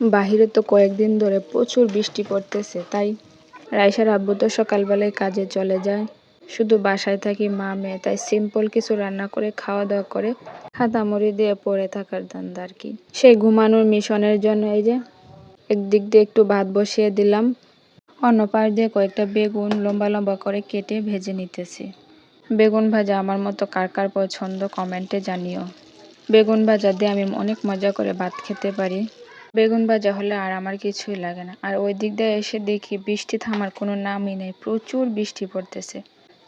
বাহিরে তো কয়েকদিন ধরে প্রচুর বৃষ্টি পড়তেছে, তাই রাইসার আব্বু তো সকালবেলায় কাজে চলে যায়। শুধু বাসায় থাকি মা, মেয়ে, তাই সিম্পল কিছু রান্না করে খাওয়া দাওয়া করে খাতামুড়ি দিয়ে পড়ে থাকার ধান্দা আর কি। সেই ঘুমানোর মিশনের জন্য এই যে একদিক দিয়ে একটু ভাত বসিয়ে দিলাম, অন্য পাশ দিয়ে কয়েকটা বেগুন লম্বা লম্বা করে কেটে ভেজে নিতেছি। বেগুন ভাজা আমার মতো কার কার পছন্দ কমেন্টে জানিও। বেগুন ভাজা দিয়ে আমি অনেক মজা করে ভাত খেতে পারি। বেগুন ভাজা হলে আর আমার কিছুই লাগে না। আর ওই দিক দিয়ে এসে দেখি বৃষ্টি থামার কোনো নামই নেই, প্রচুর বৃষ্টি পড়তেছে।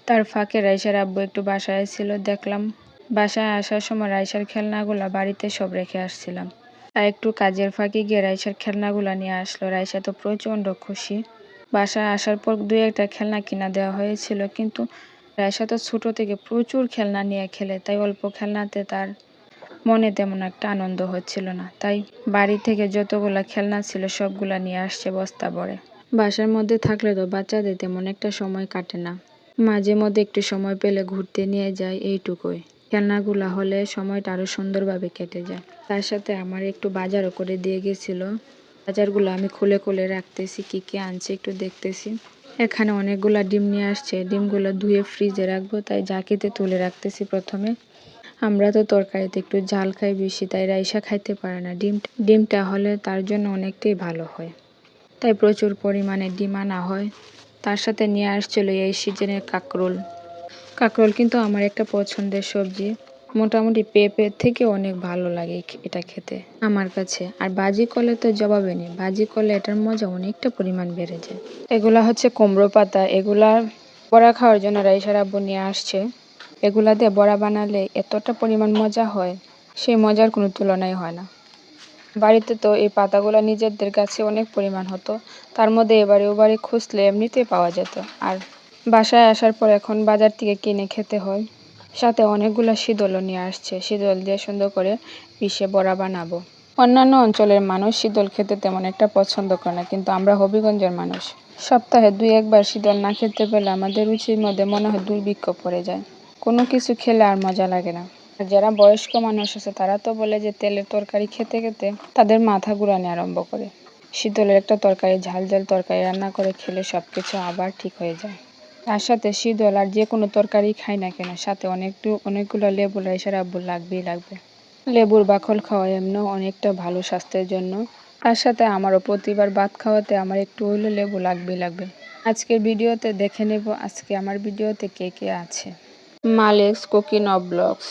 তার ফাঁকে রাইসার আব্বু একটু বাসায় ছিল, দেখলাম বাসায় আসার সময় রাইসার খেলনাগুলো বাড়িতে সব রেখে আসছিলাম। তাই একটু কাজের ফাঁকে গিয়ে রাইসার খেলনাগুলো নিয়ে আসলো। রাইসা তো প্রচণ্ড খুশি। বাসায় আসার পর দুই একটা খেলনা কিনা দেওয়া হয়েছিল, কিন্তু রাইসা তো ছোটো থেকে প্রচুর খেলনা নিয়ে খেলে, তাই অল্প খেলনাতে তার মনে তেমন একটা আনন্দ হচ্ছিল না। তাই বাড়ি থেকে যতগুলো খেলনা ছিল সবগুলা নিয়ে আসছে বস্তা ভরে। বাসার মধ্যে থাকলে তো বাচ্চাদের তেমন একটা সময় কাটে না। মাঝে মধ্যে একটু সময় পেলে ঘুরতে নিয়ে যায় এইটুকুই। খেলনাগুলা হলে সময়টা আরও সুন্দরভাবে কেটে যায়। তার সাথে আমার একটু বাজারও করে দিয়ে গেছিল। বাজারগুলো আমি খুলে খুলে রাখতেছি, কি কি আনছে একটু দেখতেছি। এখানে অনেকগুলা ডিম নিয়ে আসছে। ডিমগুলো ধুয়ে ফ্রিজে রাখব, তাই জাকিতে তুলে রাখতেছি প্রথমে। আমরা তো তরকারিতে একটু ঝাল খাই বেশি, তাই রাইসা খাইতে পারে না। ডিম, ডিমটা হলে তার জন্য অনেকটাই ভালো হয়। তাই প্রচুর পরিমাণে ডিম আনা হয়। তার সাথে নিয়ে আসছিল এই সিজনের কাঁকরোল। কাঁকরোল কিন্তু আমার একটা পছন্দের সবজি। মোটামুটি পেঁপের থেকে অনেক ভালো লাগে এটা খেতে। আমার কাছে। আর বাজি করলে তো জবাবে নেই। বাজি কলে এটার মজা অনেকটা পরিমাণ বেড়ে যায়। এগুলা হচ্ছে কুমড়ো পাতা এগুলা বড়া খাওয়ার জন্য রাইসার আব্বু নিয়ে আসছে। এগুলা দিয়ে বড়া বানালে এতটা পরিমাণ মজা হয়, সেই মজার কোনো তুলনাই হয় না। বাড়িতে তো এই পাতাগুলো নিজেদের কাছে অনেক পরিমাণ হতো, তার মধ্যে এবারে ওবারে খুঁজলে এমনিতেই পাওয়া যেত। আর বাসায় আসার পর এখন বাজার থেকে কিনে খেতে হয়। সাথে অনেকগুলো শীতলও নিয়ে আসছে, শীতল দিয়ে সুন্দর করে পিষে বড়া বানাবো। অন্যান্য অঞ্চলের মানুষ শীতল খেতে তেমন একটা পছন্দ করে না, কিন্তু আমরা হবিগঞ্জের মানুষ। সপ্তাহে দুই একবার শীতল না খেতে পেলে আমাদের রুচির মধ্যে মনে হয় দুর্ভিক্ষ পড়ে যায়। কোনো কিছু খেলে আর মজা লাগে না। যারা বয়স্ক মানুষ আছে, তারা তো বলে যে তেলের তরকারি খেতে খেতে তাদের মাথা ঘুরানি আরম্ভ করে। শীতলের একটা তরকারি, ঝাল ঝাল তরকারি রান্না করে খেলে সব কিছু আবার ঠিক হয়ে যায়। তার সাথে শীতল আর যে কোনো তরকারি খাই না কেন, সাথে অনেকটু, অনেকগুলো লেবু, রাইসার আব্বুর লাগবেই লাগবে। লেবুর বাখল খাওয়া এমনও অনেকটা ভালো স্বাস্থ্যের জন্য। তার সাথে আমারও প্রতিবার ভাত খাওয়াতে আমার একটু হইলে লেবু লাগবেই লাগবে। আজকের ভিডিওতে দেখে নেব আজকে আমার ভিডিওতে কে কে আছে। মালেক্স কুকিং অফ ব্লগস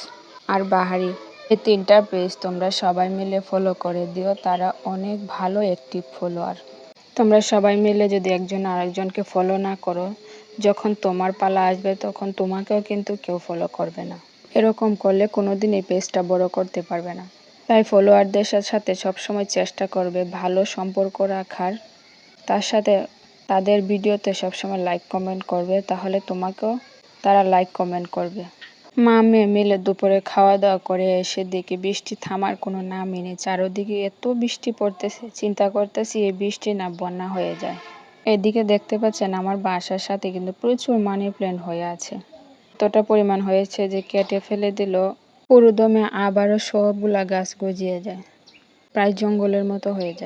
আর বাহারি। এই তিনটা পেজ তোমরা সবাই মিলে ফলো করে দিও, তারা অনেক ভালো অ্যাক্টিভ ফলোয়ার তোমরা সবাই মিলে যদি একজন আরেকজনকে ফলো না করো, যখন তোমার পালা আসবে, তখন তোমাকেও কিন্তু কেউ ফলো করবে না। এরকম করলে কোনোদিন এই পেজটা বড় করতে পারবে না। তাই ফলোয়ারদের সাথে সবসময় চেষ্টা করবে ভালো সম্পর্ক রাখার। তার সাথে তাদের ভিডিওতে সবসময় লাইক কমেন্ট করবে, তাহলে তোমাকেও তারা লাইক কমেন্ট করবে। মা, মেয়ে মিলে দুপুরে খাওয়া দাওয়া করে এসে দেখি বৃষ্টি থামার কোনো নামই নেই। চারোদিকে এত বৃষ্টি পড়তেছে, চিন্তা করতেছি এই বৃষ্টি না বন্যা হয়ে যায়। এদিকে দেখতে পাচ্ছেন আমার বাসার সাথে কিন্তু প্রচুর মানি প্ল্যান্ট হয়ে আছে। এতটা পরিমাণ হয়েছে যে কেটে ফেলে দিল। পুরো দমে আবারও সবগুলা গাছ গজিয়ে যায়। প্রায় জঙ্গলের মতো হয়ে যায়।